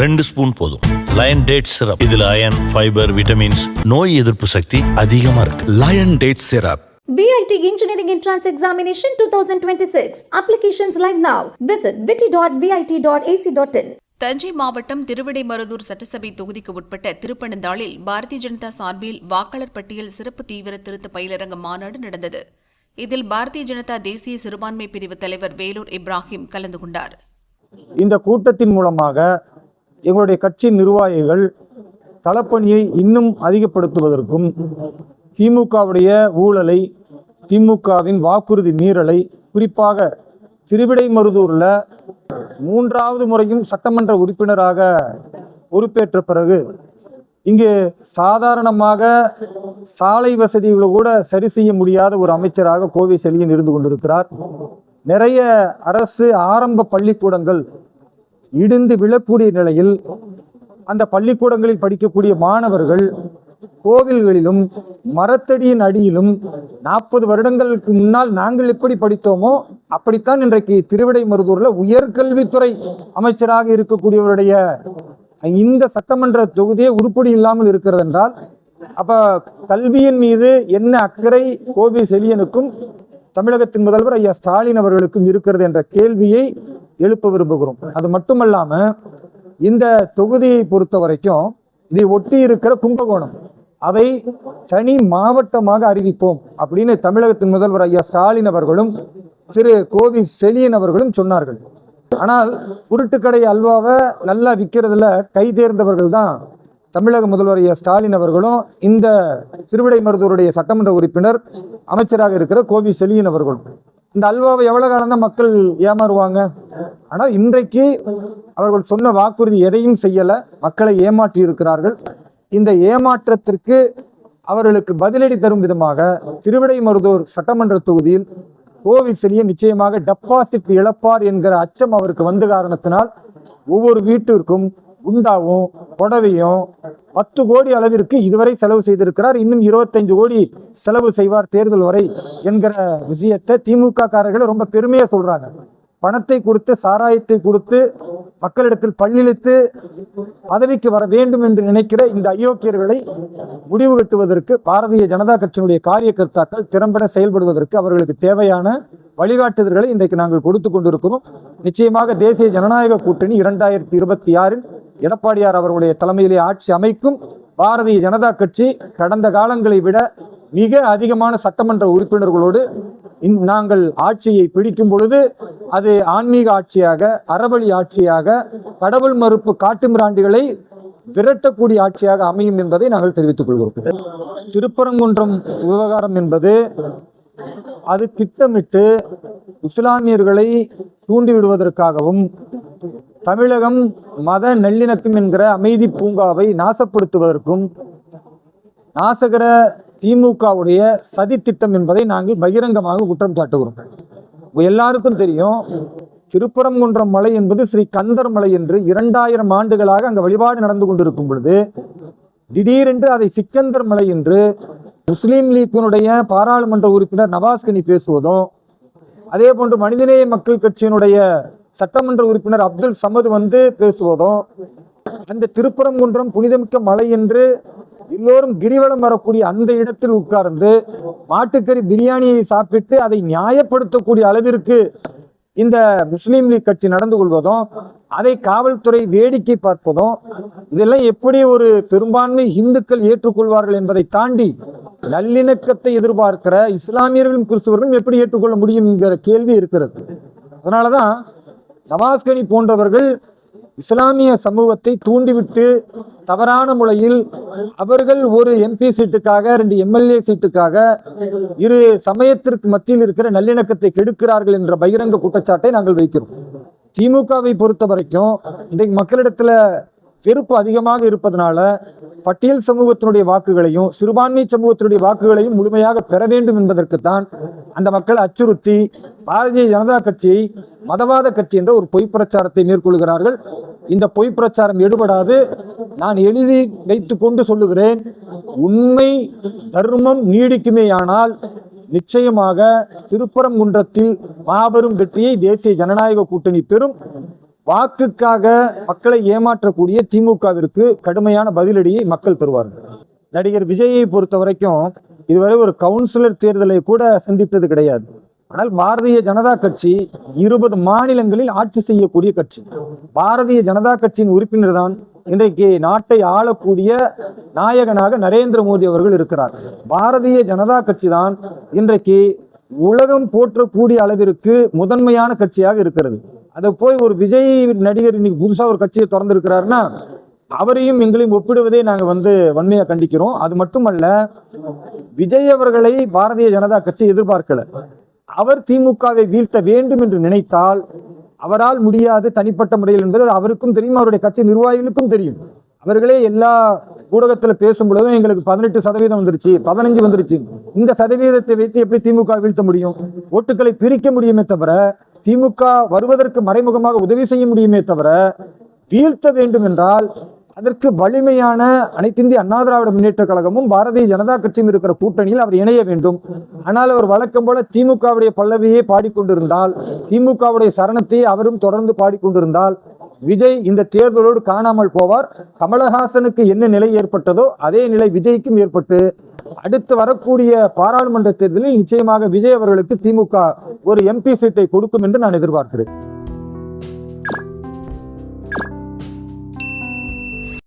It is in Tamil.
ரெண்டு ஸ்பூன் போதும் லயன் டேட் சிரப் இதுல அயன் ஃபைபர் விட்டமின்ஸ் நோய் எதிர்ப்பு சக்தி அதிகமா இருக்கு Lion Date Syrup. VIT Engineering Entrance Examination 2026. Applications live now. Visit vit.vit.ac.in. Thanjai மாவட்டம் திருவிடைமருதூர் சட்டசபை தொகுதிக்கு உட்பட்ட திருப்பனந்தாளில் பாரதிய ஜனதா சார்பில் வாக்காளர் பட்டியல் சிறப்பு தீவிர திருத்த பயிலரங்க மாநாடு நடந்தது இதில் பாரதிய ஜனதா தேசிய சிறுபான்மை பிரிவு தலைவர் வேலூர் இப்ராஹிம் கலந்து கொண்டார் இந்த கூட்டத்தின் மூலமாக எங்களுடைய கட்சி நிர்வாகிகள் களப்பணியை இன்னும் அதிகப்படுத்துவதற்கும் திமுகவுடைய ஊழலை திமுகவின் வாக்குறுதி மீறலை குறிப்பாக திருவிடைமருதூரில் மூன்றாவது முறையும் சட்டமன்ற உறுப்பினராக பொறுப்பேற்ற பிறகு இங்கு சாதாரணமாக சாலை வசதிகளை கூட சரி செய்ய முடியாத ஒரு அமைச்சராக கோவை செழியன் இருந்து கொண்டிருக்கிறார். நிறைய அரசு ஆரம்ப பள்ளிக்கூடங்கள் இடிந்து விழக்கூடிய நிலையில் அந்த பள்ளிக்கூடங்களில் படிக்கக்கூடிய மாணவர்கள் கோவில்களிலும் மரத்தடியின் அடியிலும் நாற்பது வருடங்களுக்கு முன்னால் நாங்கள் எப்படி படித்தோமோ அப்படித்தான் இன்றைக்கு திருவிடைமருதூரில் உயர்கல்வித்துறை அமைச்சராக இருக்கக்கூடியவருடைய இந்த சட்டமன்ற தொகுதியே உருப்படி இல்லாமல் இருக்கிறது என்றால் அப்போ கல்வியின் மீது என்ன அக்கறை கோவி செவியனுக்கும் தமிழகத்தின் முதல்வர் ஐயா ஸ்டாலின் அவர்களுக்கும் இருக்கிறது என்ற கேள்வியை எழுப்ப விரும்புகிறோம். அது மட்டுமல்லாம இந்த தொகுதியை பொறுத்த வரைக்கும் இதை ஒட்டி இருக்கிற கும்பகோணம் அதை தனி மாவட்டமாக அறிவிப்போம் அப்படின்னு தமிழகத்தின் முதல்வர் ஐயா ஸ்டாலின் அவர்களும் திரு கோவி செழியன் அவர்களும் சொன்னார்கள். ஆனால் உருட்டுக்கடை அல்வாவை நல்லா விற்கிறதுல கை தேர்ந்தவர்கள் தான் தமிழக முதல்வர் ஐயா ஸ்டாலின் அவர்களும் இந்த திருவிடைமருதூருடைய சட்டமன்ற உறுப்பினர் அமைச்சராக இருக்கிற கோவி செழியன் அவர்களும். இந்த அல்வாவை எவ்வளோ காலம் தான் மக்கள் ஏமாறுவாங்க? ஆனால் இன்றைக்கு அவர்கள் சொன்ன வாக்குறுதி எதையும் செய்யலை. மக்களை ஏமாற்றி இருக்கிறார்கள். இந்த ஏமாற்றத்திற்கு அவர்களுக்கு பதிலடி தரும் விதமாக திருவிடைமருதூர் சட்டமன்ற தொகுதியில் கோவிசிலியை நிச்சயமாக டெபாசிட் இழப்பார் என்கிற அச்சம் அவருக்கு வந்த காரணத்தினால் ஒவ்வொரு வீட்டிற்கும் குண்டாவும் புடவையும் பத்து கோடி அளவிற்கு இதுவரை செலவு செய்திருக்கிறார். இன்னும் இருபத்தஞ்சு கோடி செலவு செய்வார் தேர்தல் வரை என்கிற விஷயத்தை திமுக காரர்கள் ரொம்ப பெருமையா சொல்றாங்க. பணத்தை கொடுத்து சாராயத்தை கொடுத்து மக்களிடத்தில் பள்ளிழித்து பதவிக்கு வர வேண்டும் என்று நினைக்கிற இந்த அயோக்கியர்களை முடிவு கட்டுவதற்கு பாரதிய ஜனதா கட்சியினுடைய காரியகர்த்தாக்கள் திறம்பட செயல்படுவதற்கு அவர்களுக்கு தேவையான வழிகாட்டுதல்களை இன்றைக்கு நாங்கள் கொடுத்து கொண்டிருக்கிறோம். நிச்சயமாக தேசிய ஜனநாயக கூட்டணி இரண்டாயிரத்தி இருபத்தி ஆறில் எடப்பாடியார் அவர்களுடைய தலைமையிலே ஆட்சி அமைக்கும் பாரதிய ஜனதா கட்சி கடந்த காலங்களை விட மிக அதிகமான சட்டமன்ற உறுப்பினர்களோடு இந்- நாங்கள் ஆட்சியை பிடிக்கும் பொழுது அது ஆன்மீக ஆட்சியாக அறவழி ஆட்சியாக கடவுள் மறுப்பு காட்டுமிராண்டிகளை விரட்டக்கூடிய ஆட்சியாக அமையும் என்பதை நாங்கள் தெரிவித்துக் கொள்கிறோம். திருப்பரங்குன்றம் விவகாரம் என்பது அது திட்டமிட்டு இஸ்லாமியர்களை தூண்டிவிடுவதற்காகவும் தமிழகம் மத நல்லிணக்கம் என்கிற அமைதி பூங்காவை நாசப்படுத்துவதற்கும் நாசகர திமுகவுடைய சதி திட்டம் என்பதை நாங்கள் பகிரங்கமாக குற்றம் சாட்டுகிறோம். எல்லாருக்கும் தெரியும் திருப்பரங்குன்றம் மலை என்பது ஸ்ரீ கந்தர் மலை என்று இரண்டாயிரம் ஆண்டுகளாக அங்கே வழிபாடு நடந்து கொண்டிருக்கும் பொழுது திடீரென்று அதை சிக்கந்தர் மலை என்று முஸ்லீம் லீக்கினுடைய பாராளுமன்ற உறுப்பினர் நவாஸ்கனி பேசுவதும் அதே போன்று மனிதநேய மக்கள் கட்சியினுடைய சட்டமன்ற உறுப்பினர் அப்துல் சமது வந்து பேசுவதும் அந்த திருப்பரங்குன்றம் புனிதமிக்க மலை என்று எல்லோரும் கிரிவலம் வரக்கூடிய அந்த இடத்தில் உட்கார்ந்து மாட்டுக்கறி பிரியாணியை சாப்பிட்டு அதை நியாயப்படுத்தக்கூடிய அளவிற்கு இந்த முஸ்லீம் லீக் கட்சி நடந்து கொள்வதும் அதை காவல்துறை வேடிக்கை பார்ப்பதும் இதெல்லாம் எப்படி ஒரு பெரும்பான்மை இந்துக்கள் ஏற்றுக்கொள்வார்கள் என்பதை தாண்டி நல்லிணக்கத்தை எதிர்பார்க்கிற இஸ்லாமியர்களும் கிறிஸ்துவர்களும் எப்படி ஏற்றுக்கொள்ள முடியும் என்கிற கேள்வி இருக்கிறது. அதனாலதான் நவாஸ்கனி போன்றவர்கள் இஸ்லாமிய சமூகத்தை தூண்டிவிட்டு தவறான முறையில் அவர்கள் ஒரு எம்பி சீட்டுக்காக ரெண்டு எம்எல்ஏ சீட்டுக்காக இரு சமயத்திற்கு மத்தியில் இருக்கிற நல்லிணக்கத்தை கெடுக்கிறார்கள் என்ற பகிரங்க குற்றச்சாட்டை நாங்கள் வைக்கிறோம். திமுகவை பொறுத்த வரைக்கும் இன்றைக்கு மக்களிடத்துல வெறுப்பு அதிகமாக இருப்பதனால பட்டியல் சமூகத்தினுடைய வாக்குகளையும் சிறுபான்மை சமூகத்தினுடைய வாக்குகளையும் முழுமையாக பெற வேண்டும் என்பதற்குத்தான் அந்த மக்களை அச்சுறுத்தி பாரதிய ஜனதா கட்சியை மதவாத கட்சி என்ற ஒரு பொய் பிரச்சாரத்தை மேற்கொள்கிறார்கள். இந்த பொய் பிரச்சாரம் எடுபடாது. நான் எழுதி வைத்து கொண்டு சொல்லுகிறேன் உண்மை தர்மம் நீடிக்குமேயானால் நிச்சயமாக திருப்பரங்குன்றத்தில் மாபெரும் வெற்றியை தேசிய ஜனநாயக கூட்டணி பெறும். வாக்குக்காக மக்களை ஏமாற்றக்கூடிய திமுகவிற்கு கடுமையான பதிலடியை மக்கள் தருவார்கள். நடிகர் விஜயை பொறுத்த வரைக்கும் இதுவரை ஒரு கவுன்சிலர் தேர்தலை கூட சந்தித்தது கிடையாது. ஆனால் பாரதிய ஜனதா கட்சி இருபது மாநிலங்களில் ஆட்சி செய்யக்கூடிய கட்சி. பாரதிய ஜனதா கட்சியின் உறுப்பினர் தான் இன்றைக்கு நாட்டை ஆளக்கூடிய நாயகனாக நரேந்திர மோடி அவர்கள் இருக்கிறார். பாரதிய ஜனதா கட்சி தான் இன்றைக்கு உலகம் போற்றக்கூடிய அளவிற்கு முதன்மையான கட்சியாக இருக்கிறது. அதை போய் ஒரு விஜய் நடிகர் இன்னைக்கு புதுசாக ஒரு கட்சியை திறந்திருக்கிறாருன்னா அவரையும் எங்களையும் ஒப்பிடுவதை நாங்கள் வந்து வன்மையாக கண்டிக்கிறோம். அது மட்டுமல்ல விஜய் அவர்களை பாரதிய ஜனதா கட்சி எதிர்பார்க்கல. அவர் திமுகவை வீழ்த்த வேண்டும் என்று நினைத்தால் அவரால் முடியாது தனிப்பட்ட முறையில் என்பது அவருக்கும் தெரியும் அவருடைய கட்சி நிர்வாகிகளுக்கும் தெரியும். அவர்களே எல்லா ஊடகத்தில் பேசும் பொழுதும் எங்களுக்கு பதினெட்டு சதவீதம் வந்துருச்சு பதினஞ்சு வந்துருச்சு. இந்த சதவீதத்தை வைத்து எப்படி திமுக வீழ்த்த முடியும்? ஓட்டுகளை பிரிக்க முடியுமே தவிர திமுக வருவதற்கு மறைமுகமாக உதவி செய்ய முடியுமே தவிர வீழ்த்த வேண்டும் என்றால் அதற்கு வலிமையான அனைத்திந்திய அண்ணா திராவிட முன்னேற்ற கழகமும் பாரதிய ஜனதா கட்சியும் இருக்கிற கூட்டணியில் அவர் இணைய வேண்டும். ஆனால் அவர் வழக்கம் போல திமுகவுடைய பல்லவியை பாடிக்கொண்டிருந்தால் திமுகவுடைய சரணத்தை அவரும் தொடர்ந்து பாடிக்கொண்டிருந்தால் விஜய் இந்த தேர்தலோடு காணாமல் போவார். கமலஹாசனுக்கு என்ன நிலை ஏற்பட்டதோ அதே நிலை விஜய்க்கும் ஏற்பட்டு அடுத்து வரக்கூடிய பாராளுமன்ற தேர்தலில் நிச்சயமாக விஜய் அவர்களுக்கு திமுக ஒரு எம்பி சீட்டை கொடுக்கும் என்று நான் எதிர்பார்க்கிறேன்.